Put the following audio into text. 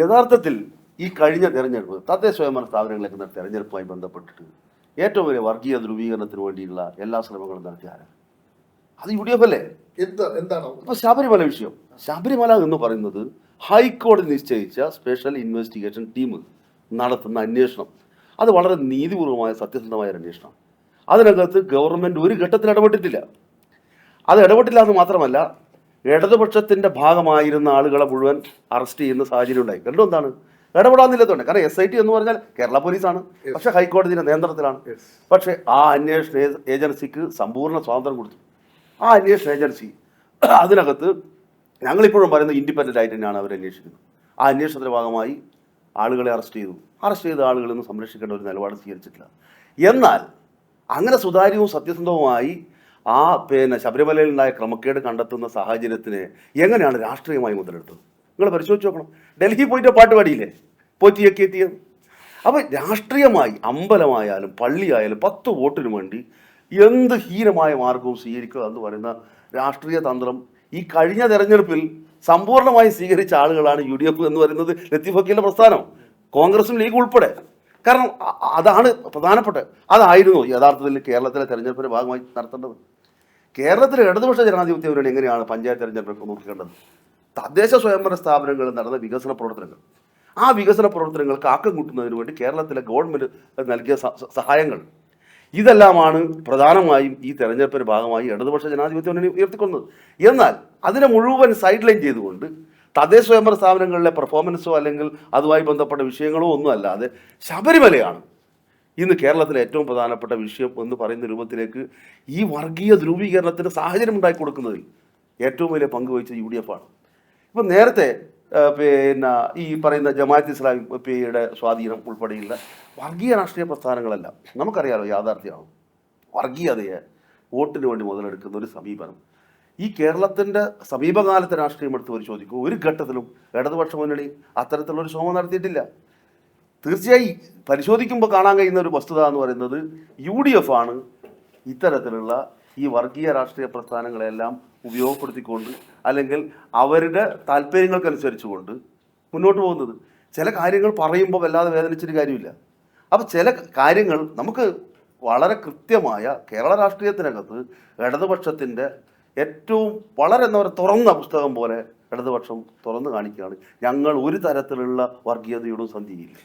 യഥാർത്ഥത്തിൽ ഈ കഴിഞ്ഞ തെരഞ്ഞെടുപ്പ് തദ്ദേശ സ്വയംഭരണ സ്ഥാപനങ്ങളിലേക്ക് നടത്തിയ തെരഞ്ഞെടുപ്പുമായി ബന്ധപ്പെട്ടിട്ട് ഏറ്റവും വലിയ വർഗീയ ധ്രുവീകരണത്തിന് വേണ്ടിയുള്ള എല്ലാ ശ്രമങ്ങളും നടത്തിയ ആരാ? അത് യു ഡി എഫ് അല്ലേ? എന്താ എന്താണ്? ഇപ്പൊ ശബരിമല വിഷയം. ശബരിമല എന്ന് പറയുന്നത് ഹൈക്കോടതി നിശ്ചയിച്ച സ്പെഷ്യൽ ഇൻവെസ്റ്റിഗേഷൻ ടീം നടത്തുന്ന അന്വേഷണം. അത് വളരെ നീതിപൂർവമായ സത്യസന്ധമായ ഒരു അന്വേഷണം. അതിനകത്ത് ഗവൺമെന്റ് ഒരു ഘട്ടത്തിൽ ഇടപെട്ടിട്ടില്ല. അത് ഇടപെട്ടില്ല എന്ന് മാത്രമല്ല ഇടതുപക്ഷത്തിന്റെ ഭാഗമായിരുന്ന ആളുകളെ മുഴുവൻ അറസ്റ്റ് ചെയ്യുന്ന സാഹചര്യം ഉണ്ടായി രണ്ടും എന്താണ്? ഇടപെടാന്നില്ലാത്തതുകൊണ്ട് കാരണം എസ് ഐ ടി എന്ന് പറഞ്ഞാൽ കേരള പോലീസാണ്. പക്ഷെ ഹൈക്കോടതിയുടെ നിയന്ത്രണത്തിലാണ്. പക്ഷേ ആ അന്വേഷണ ഏജൻസിക്ക് സമ്പൂർണ സ്വാതന്ത്ര്യം കൊടുത്തു. ആ അന്വേഷണ ഏജൻസി അതിനകത്ത് ഞങ്ങളിപ്പോഴും പറയുന്നത് ഇൻഡിപെൻഡന്റ് ആയിട്ട് തന്നെയാണ് അവർ അന്വേഷിക്കുന്നത്. ആ അന്വേഷണത്തിന്റെ ഭാഗമായി ആളുകളെ അറസ്റ്റ് ചെയ്തു. അറസ്റ്റ് ചെയ്ത ആളുകളൊന്നും സംരക്ഷിക്കേണ്ട ഒരു നിലപാട് സ്വീകരിച്ചിട്ടില്ല. എന്നാൽ അങ്ങനെ സുതാര്യവും സത്യസന്ധവുമായി ആ പിന്നെ ശബരിമലയിൽ ഉണ്ടായ ക്രമക്കേട് കണ്ടെത്തുന്ന സാഹചര്യത്തിന് എങ്ങനെയാണ് രാഷ്ട്രീയമായി മുതലെടുത്തത്? നിങ്ങൾ പരിശോധിച്ച് നോക്കണം. ഡൽഹി പോയിട്ട് പാട്ട് പാടിയില്ലേ? പോറ്റിയൊക്കെ എത്തിയത് അപ്പോൾ രാഷ്ട്രീയമായി അമ്പലമായാലും പള്ളിയായാലും പത്ത് വോട്ടിന് വേണ്ടി എന്ത് ഹീനമായ മാർഗവും സ്വീകരിക്കുക എന്ന് പറയുന്ന രാഷ്ട്രീയ തന്ത്രം ഈ കഴിഞ്ഞ തെരഞ്ഞെടുപ്പിൽ സമ്പൂർണമായി സ്വീകരിച്ച ആളുകളാണ് യു ഡി എഫ് എന്ന് പറയുന്നത് ലത്തീഫ് വക്കീലിന്റെ പ്രസ്ഥാനം. കോൺഗ്രസും ലീഗ് ഉൾപ്പെടെ. കാരണം അതാണ് പ്രധാനപ്പെട്ട അതായിരുന്നു യഥാർത്ഥത്തിൽ കേരളത്തിലെ തെരഞ്ഞെടുപ്പിന്റെ ഭാഗമായി നടത്തേണ്ടത്. കേരളത്തിലെ ഇടതുപക്ഷ ജനാധിപത്യ മുന്നണി എങ്ങനെയാണ് പഞ്ചായത്ത് തെരഞ്ഞെടുപ്പ് നോക്കിക്കേണ്ടത് തദ്ദേശ സ്വയംഭരണ സ്ഥാപനങ്ങളിൽ നടന്ന വികസന പ്രവർത്തനങ്ങൾ. ആ വികസന പ്രവർത്തനങ്ങൾക്ക് ആക്കം കൂട്ടുന്നതിന് വേണ്ടി കേരളത്തിലെ ഗവൺമെന്റ് നൽകിയ സഹായങ്ങൾ. ഇതെല്ലാമാണ് പ്രധാനമായും ഈ തെരഞ്ഞെടുപ്പിന്റെ ഭാഗമായി ഇടതുപക്ഷ ജനാധിപത്യ മുന്നണി ഉയർത്തിക്കൊന്നത് എന്നാൽ അതിനെ മുഴുവൻ സൈഡ് ലൈൻ ചെയ്തുകൊണ്ട് തദ്ദേശ സ്വയംഭരണ സ്ഥാപനങ്ങളിലെ പെർഫോമൻസോ അല്ലെങ്കിൽ അതുമായി ബന്ധപ്പെട്ട വിഷയങ്ങളോ ഒന്നും അല്ലാതെ ശബരിമലയാണ് ഇന്ന് കേരളത്തിലെ ഏറ്റവും പ്രധാനപ്പെട്ട വിഷയം എന്ന് പറയുന്ന രൂപത്തിലേക്ക് ഈ വർഗീയ ധ്രുവീകരണത്തിന് സാഹചര്യം ഉണ്ടാക്കി കൊടുക്കുന്നതിൽ ഏറ്റവും വലിയ പങ്ക് വഹിച്ചത് യു ഡി എഫ് ആണ്. ഇപ്പം നേരത്തെ പിന്നെ ഈ പറയുന്ന ജമാഅത്ത് ഇസ്ലാമി പിയുടെ സ്വാധീനം ഉൾപ്പെടെയുള്ള വർഗീയ രാഷ്ട്രീയ പ്രസ്ഥാനങ്ങളല്ല നമുക്കറിയാലോ യാഥാർത്ഥ്യമാണ് വർഗീയതയെ വോട്ടിന് വേണ്ടി മുതലെടുക്കുന്ന ഒരു സമീപനം. ഈ കേരളത്തിന്റെ സമീപകാലത്തെ രാഷ്ട്രീയം എടുത്ത് പരിശോധിക്കുക ഒരു ഘട്ടത്തിലും ഇടതുപക്ഷ മുന്നണി അത്തരത്തിലുള്ള ഒരു ശ്രമം നടത്തിയിട്ടില്ല. തീർച്ചയായും പരിശോധിക്കുമ്പോൾ കാണാൻ കഴിയുന്ന ഒരു വസ്തുത എന്ന് പറയുന്നത് യു ഡി എഫ് ആണ് ഇത്തരത്തിലുള്ള ഈ വർഗീയ രാഷ്ട്രീയ പ്രസ്ഥാനങ്ങളെല്ലാം ഉപയോഗപ്പെടുത്തിക്കൊണ്ട് അല്ലെങ്കിൽ അവരുടെ താല്പര്യങ്ങൾക്കനുസരിച്ചുകൊണ്ട് മുന്നോട്ട് പോകുന്നത്. ചില കാര്യങ്ങൾ പറയുമ്പോൾ വല്ലാതെ വേദനിച്ചിട്ട് കാര്യമില്ല. അപ്പോൾ ചില കാര്യങ്ങൾ നമുക്ക് വളരെ കൃത്യമായ കേരള രാഷ്ട്രീയത്തിനകത്ത് ഇടതുപക്ഷത്തിന്റെ ഏറ്റവും വളരെ എന്താ പറയുക തുറന്ന പുസ്തകം പോലെ ഇടതുപക്ഷം തുറന്നു കാണിക്കുകയാണ്. ഞങ്ങൾ ഒരു തരത്തിലുള്ള വർഗീയതയോടും സന്ധിയില്ല.